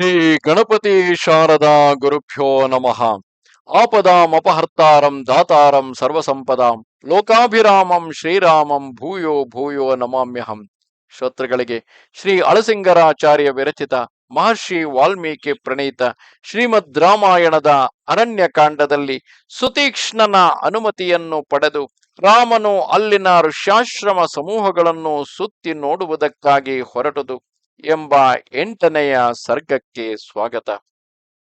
ಶ್ರೀ ಗಣಪತಿ ಶಾರದಾ ಗುರುಭ್ಯೋ ನಮಃ. ಆಪದಾಂ ಅಪಹರ್ತಾರಂ ದಾತಾರಂ ಸರ್ವಸಂಪದಾಂ ಲೋಕಾಭಿರಾಮಂ ಶ್ರೀರಾಮಂ ಭೂಯೋ ಭೂಯೋ ನಮಾಮ್ಯಹಂ. ಶ್ರೋತೃಗಳಿಗೆ ಶ್ರೀ ಅಳಸಿಂಗರಾಚಾರ್ಯ ವಿರಚಿತ ಮಹರ್ಷಿ ವಾಲ್ಮೀಕಿ ಪ್ರಣೀತ ಶ್ರೀಮದ್ ರಾಮಾಯಣದ ಅರಣ್ಯಕಾಂಡದಲ್ಲಿ ಸುತೀಕ್ಷ್ಣನ ಅನುಮತಿಯನ್ನು ಪಡೆದು ರಾಮನು ಅಲ್ಲಿನ ಋಷ್ಯಾಶ್ರಮ ಸಮೂಹಗಳನ್ನು ಸುತ್ತಿ ನೋಡುವುದಕ್ಕಾಗಿ ಹೊರಟುದು. ಎಂಬ ಎಂಟನೆಯ ಸರ್ಗಕ್ಕೆ ಸ್ವಾಗತ.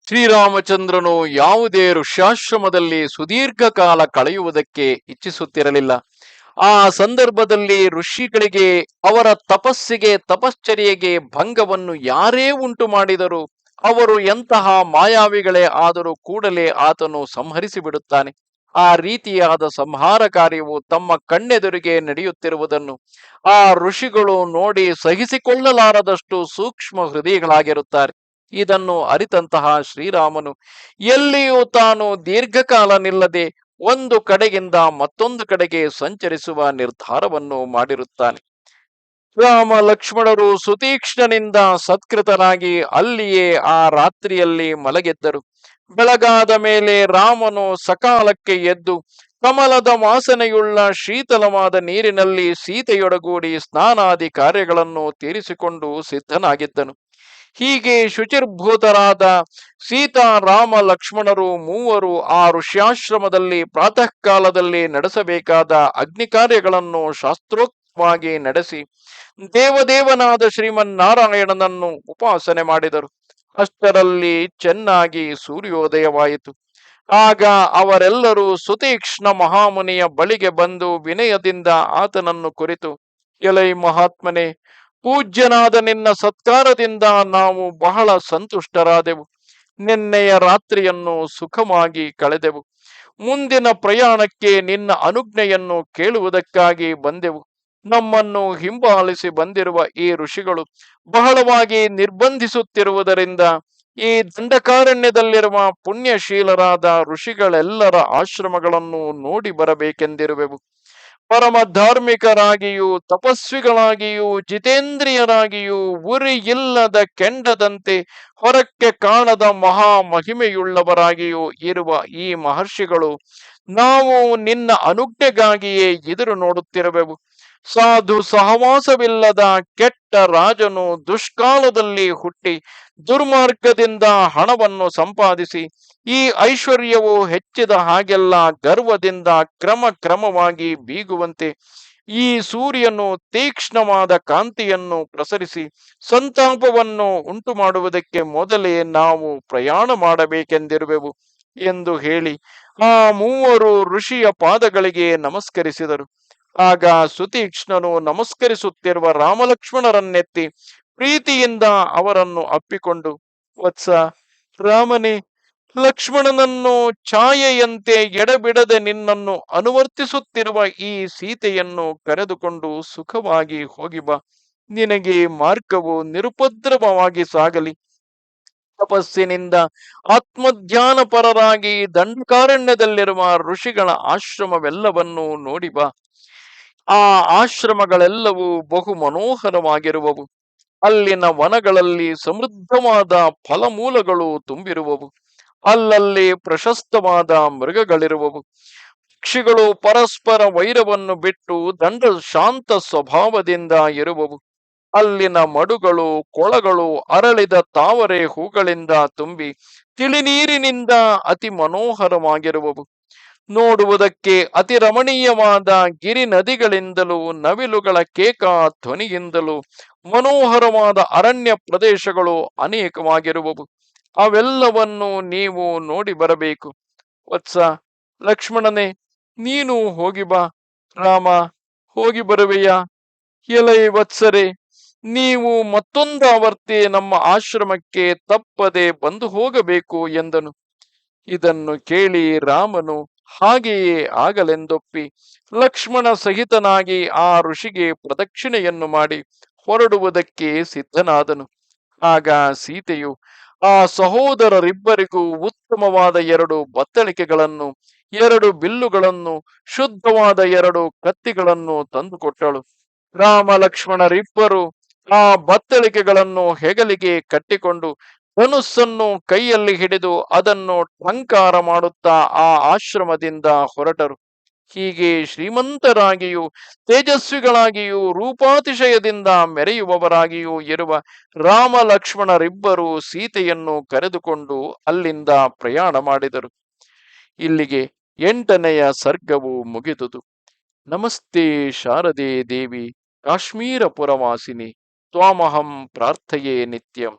ಶ್ರೀರಾಮಚಂದ್ರನು ಯಾವುದೇ ಋಷ್ಯಾಶ್ರಮದಲ್ಲಿ ಸುದೀರ್ಘ ಕಾಲ ಕಳೆಯುವುದಕ್ಕೆ ಇಚ್ಛಿಸುತ್ತಿರಲಿಲ್ಲ. ಆ ಸಂದರ್ಭದಲ್ಲಿ ಋಷಿಗಳಿಗೆ, ಅವರ ತಪಸ್ಸಿಗೆ, ತಪಶ್ಚರ್ಯೆಗೆ ಭಂಗವನ್ನು ಯಾರೇ ಉಂಟು ಮಾಡಿದರು, ಅವರು ಎಂತಹ ಮಾಯಾವಿಗಳೇ ಆದರೂ ಕೂಡಲೇ ಆತನು ಸಂಹರಿಸಿ ಬಿಡುತ್ತಾನೆ ಆ ರೀತಿಯಾದ ಸಂಹಾರ ಕಾರ್ಯವು ತಮ್ಮ ಕಣ್ಣೆದುರಿಗೆ ನಡೆಯುತ್ತಿರುವುದನ್ನು ಆ ಋಷಿಗಳು ನೋಡಿ ಸಹಿಸಿಕೊಳ್ಳಲಾರದಷ್ಟು ಸೂಕ್ಷ್ಮ ಹೃದಯಗಳಾಗಿರುತ್ತಾರೆ. ಇದನ್ನು ಅರಿತಂತಹ ಶ್ರೀರಾಮನು, ಎಲ್ಲಿಯೂ ತಾನು ದೀರ್ಘಕಾಲ ನಿಲ್ಲದೆ ಒಂದು ಕಡೆಗಿಂದ ಮತ್ತೊಂದು ಕಡೆಗೆ ಸಂಚರಿಸುವ ನಿರ್ಧಾರವನ್ನು ಮಾಡಿರುತ್ತಾನೆ. ರಾಮ ಲಕ್ಷ್ಮಣರು ಸುತೀಕ್ಷ್ಣನಿಂದ ಸತ್ಕೃತರಾಗಿ ಅಲ್ಲಿಯೇ ಆ ರಾತ್ರಿಯಲ್ಲಿ ಮಲಗೆದ್ದರು. ಬೆಳಗಾದ ಮೇಲೆ ರಾಮನು ಸಕಾಲಕ್ಕೆ ಎದ್ದು ಕಮಲದ ವಾಸನೆಯುಳ್ಳ ಶೀತಲವಾದ ನೀರಿನಲ್ಲಿ ಸೀತೆಯೊಡಗೂಡಿ ಸ್ನಾನಾದಿ ಕಾರ್ಯಗಳನ್ನು ತೀರಿಸಿಕೊಂಡು ಸಿದ್ಧನಾಗಿದ್ದನು. ಹೀಗೆ ಶುಚಿರ್ಭೂತರಾದ ಸೀತಾ, ರಾಮ, ಲಕ್ಷ್ಮಣರು ಮೂವರು ಆ ಋಷ್ಯಾಶ್ರಮದಲ್ಲಿ ಪ್ರಾತಃ ಕಾಲದಲ್ಲಿ ನಡೆಸಬೇಕಾದ ಅಗ್ನಿ ಕಾರ್ಯಗಳನ್ನು ಶಾಸ್ತ್ರೋಕ್ತವಾಗಿ ನಡೆಸಿ ದೇವದೇವನಾದ ಶ್ರೀಮನ್ನಾರಾಯಣನನ್ನು ಉಪಾಸನೆ ಮಾಡಿದರು. ಅಷ್ಟರಲ್ಲಿ ಚೆನ್ನಾಗಿ ಸೂರ್ಯೋದಯವಾಯಿತು. ಆಗ ಅವರೆಲ್ಲರೂ ಸುತೀಕ್ಷ್ಣ ಮಹಾಮುನಿಯ ಬಳಿಗೆ ಬಂದು ವಿನಯದಿಂದ ಆತನನ್ನು ಕುರಿತು, ಎಲೈ ಮಹಾತ್ಮನೆ, ಪೂಜ್ಯನಾದ ನಿನ್ನ ಸತ್ಕಾರದಿಂದ ನಾವು ಬಹಳ ಸಂತುಷ್ಟರಾದೆವು. ನಿನ್ನೆಯ ರಾತ್ರಿಯನ್ನು ಸುಖವಾಗಿ ಕಳೆದೆವು. ಮುಂದಿನ ಪ್ರಯಾಣಕ್ಕೆ ನಿನ್ನ ಅನುಜ್ಞೆಯನ್ನು ಕೇಳುವುದಕ್ಕಾಗಿ ಬಂದೆವು. ನಮ್ಮನ್ನು ಹಿಂಬಾಲಿಸಿ ಬಂದಿರುವ ಈ ಋಷಿಗಳು ಬಹಳವಾಗಿ ನಿರ್ಬಂಧಿಸುತ್ತಿರುವುದರಿಂದ ಈ ದಂಡಕಾರಣ್ಯದಲ್ಲಿರುವ ಪುಣ್ಯಶೀಲರಾದ ಋಷಿಗಳೆಲ್ಲರ ಆಶ್ರಮಗಳನ್ನು ನೋಡಿ ಬರಬೇಕೆಂದಿರುವೆವು. ಪರಮ ಧಾರ್ಮಿಕರಾಗಿಯೂ, ತಪಸ್ವಿಗಳಾಗಿಯೂ, ಜಿತೇಂದ್ರಿಯರಾಗಿಯೂ ಉರಿ ಇಲ್ಲದ ಕೆಂಡದಂತೆ ಹೊರಕ್ಕೆ ಕಾಣದ ಮಹಾ ಮಹಿಮೆಯುಳ್ಳವರಾಗಿಯೂ ಇರುವ ಈ ಮಹರ್ಷಿಗಳು ನಾವು ನಿನ್ನ ಅನುಜ್ಞೆಗಾಗಿಯೇ ಎದುರು ನೋಡುತ್ತಿರುವೆವು. ಸಾಧು ಸಹವಾಸವಿಲ್ಲದ ಕೆಟ್ಟ ರಾಜನು ದುಷ್ಕಾಲದಲ್ಲಿ ಹುಟ್ಟಿ ದುರ್ಮಾರ್ಗದಿಂದ ಹಣವನ್ನು ಸಂಪಾದಿಸಿ ಈ ಐಶ್ವರ್ಯವು ಹೆಚ್ಚಿದ ಹಾಗೆಲ್ಲ ಗರ್ವದಿಂದ ಕ್ರಮ ಕ್ರಮವಾಗಿ ಬೀಗುವಂತೆ ಈ ಸೂರ್ಯನು ತೀಕ್ಷ್ಣವಾದ ಕಾಂತಿಯನ್ನು ಪ್ರಸರಿಸಿ ಸಂತಾಪವನ್ನು ಉಂಟು ಮಾಡುವುದಕ್ಕೆ ಮೊದಲೇ ನಾವು ಪ್ರಯಾಣ ಮಾಡಬೇಕೆಂದಿರುವೆವು ಎಂದು ಹೇಳಿ ಆ ಮೂವರು ಋಷಿಯ ಪಾದಗಳಿಗೆ ನಮಸ್ಕರಿಸಿದರು. ಆಗ ಸುತೀಕ್ಷ್ಣನು ನಮಸ್ಕರಿಸುತ್ತಿರುವ ರಾಮಲಕ್ಷ್ಮಣರನ್ನೆತ್ತಿ ಪ್ರೀತಿಯಿಂದ ಅವರನ್ನು ಅಪ್ಪಿಕೊಂಡು, ವತ್ಸ, ರಾಮನೇ, ಲಕ್ಷ್ಮಣನನ್ನು ಛಾಯೆಯಂತೆ ಎಡಬಿಡದೆ ನಿನ್ನನ್ನು ಅನುವರ್ತಿಸುತ್ತಿರುವ ಈ ಸೀತೆಯನ್ನು ಕರೆದುಕೊಂಡು ಸುಖವಾಗಿ ಹೋಗಿ ಬಾ. ನಿನಗೆ ಮಾರ್ಗವು ನಿರುಪದ್ರವವಾಗಿ ಸಾಗಲಿ. ತಪಸ್ಸಿನಿಂದ ಆತ್ಮಧ್ಯಾನ ಪರರಾಗಿ ದಂಡಕಾರಣ್ಯದಲ್ಲಿರುವ ಋಷಿಗಳ ಆಶ್ರಮವೆಲ್ಲವನ್ನೂ ನೋಡಿ ಬಾ. ಆ ಆಶ್ರಮಗಳೆಲ್ಲವೂ ಬಹು ಮನೋಹರವಾಗಿರುವವು. ಅಲ್ಲಿನ ವನಗಳಲ್ಲಿ ಸಮೃದ್ಧವಾದ ಫಲಮೂಲಗಳು ತುಂಬಿರುವವು. ಅಲ್ಲಲ್ಲಿ ಪ್ರಶಸ್ತವಾದ ಮೃಗಗಳಿರುವವು. ಪಕ್ಷಿಗಳು ಪರಸ್ಪರ ವೈರವನ್ನು ಬಿಟ್ಟು ದಂಡ ಶಾಂತ ಸ್ವಭಾವದಿಂದ ಇರುವವು. ಅಲ್ಲಿನ ಮಡುಗಳು, ಕೊಳಗಳು ಅರಳಿದ ತಾವರೆ ಹೂಗಳಿಂದ ತುಂಬಿ, ತಿಳಿನೀರಿನಿಂದ ಅತಿ ಮನೋಹರವಾಗಿರುವವು. ನೋಡುವುದಕ್ಕೆ ಅತಿ ರಮಣೀಯವಾದ ಗಿರಿ ನದಿಗಳಿಂದಲೂ ನವಿಲುಗಳ ಕೇಕ ಧ್ವನಿಯಿಂದಲೂ ಮನೋಹರವಾದ ಅರಣ್ಯ ಪ್ರದೇಶಗಳು ಅನೇಕವಾಗಿರುವವು. ಅವೆಲ್ಲವನ್ನು ನೀವು ನೋಡಿ ಬರಬೇಕು. ವತ್ಸ ಲಕ್ಷ್ಮಣನೇ, ನೀನು ಹೋಗಿ ಬಾ. ರಾಮ, ಹೋಗಿ ಬರುವೆಯಾ? ಎಲೈ ವತ್ಸರೆ, ನೀವು ಮತ್ತೊಂದು ಆವರ್ತಿ ನಮ್ಮ ಆಶ್ರಮಕ್ಕೆ ತಪ್ಪದೆ ಬಂದು ಹೋಗಬೇಕು ಎಂದನು. ಇದನ್ನು ಕೇಳಿ ರಾಮನು ಹಾಗೆಯೇ ಆಗಲೆಂದೊಪ್ಪಿ ಲಕ್ಷ್ಮಣ ಸಹಿತನಾಗಿ ಆ ಋಷಿಗೆ ಪ್ರದಕ್ಷಿಣೆಯನ್ನು ಮಾಡಿ ಹೊರಡುವುದಕ್ಕೆ ಸಿದ್ಧನಾದನು. ಆಗ ಸೀತೆಯು ಆ ಸಹೋದರರಿಬ್ಬರಿಗೂ ಉತ್ತಮವಾದ ಎರಡು ಬತ್ತಳಿಕೆಗಳನ್ನು, ಎರಡು ಬಿಲ್ಲುಗಳನ್ನು, ಶುದ್ಧವಾದ ಎರಡು ಕತ್ತಿಗಳನ್ನು ತಂದುಕೊಟ್ಟಳು. ರಾಮ ಲಕ್ಷ್ಮಣರಿಬ್ಬರು ಆ ಬತ್ತಳಿಕೆಗಳನ್ನು ಹೆಗಲಿಗೆ ಕಟ್ಟಿಕೊಂಡು ಧನುಸ್ಸನ್ನು ಕೈಯಲ್ಲಿ ಹಿಡಿದು ಅದನ್ನು ಟಂಕಾರ ಮಾಡುತ್ತಾ ಆ ಆಶ್ರಮದಿಂದ ಹೊರಟರು. ಹೀಗೆ ಶ್ರೀಮಂತರಾಗಿಯೂ, ತೇಜಸ್ವಿಗಳಾಗಿಯೂ, ರೂಪಾತಿಶಯದಿಂದ ಮೆರೆಯುವವರಾಗಿಯೂ ಇರುವ ರಾಮ ಲಕ್ಷ್ಮಣರಿಬ್ಬರು ಸೀತೆಯನ್ನು ಕರೆದುಕೊಂಡು ಅಲ್ಲಿಂದ ಪ್ರಯಾಣ ಮಾಡಿದರು. ಇಲ್ಲಿಗೆ ಎಂಟನೆಯ ಸರ್ಗವು ಮುಗಿದುದು. ನಮಸ್ತೆ ಶಾರದೆ ದೇವಿ, ಕಾಶ್ಮೀರ ಪುರವಾಸಿನಿ, ತ್ವಾಮಹಂ ಪ್ರಾರ್ಥೆಯೇ ನಿತ್ಯಂ.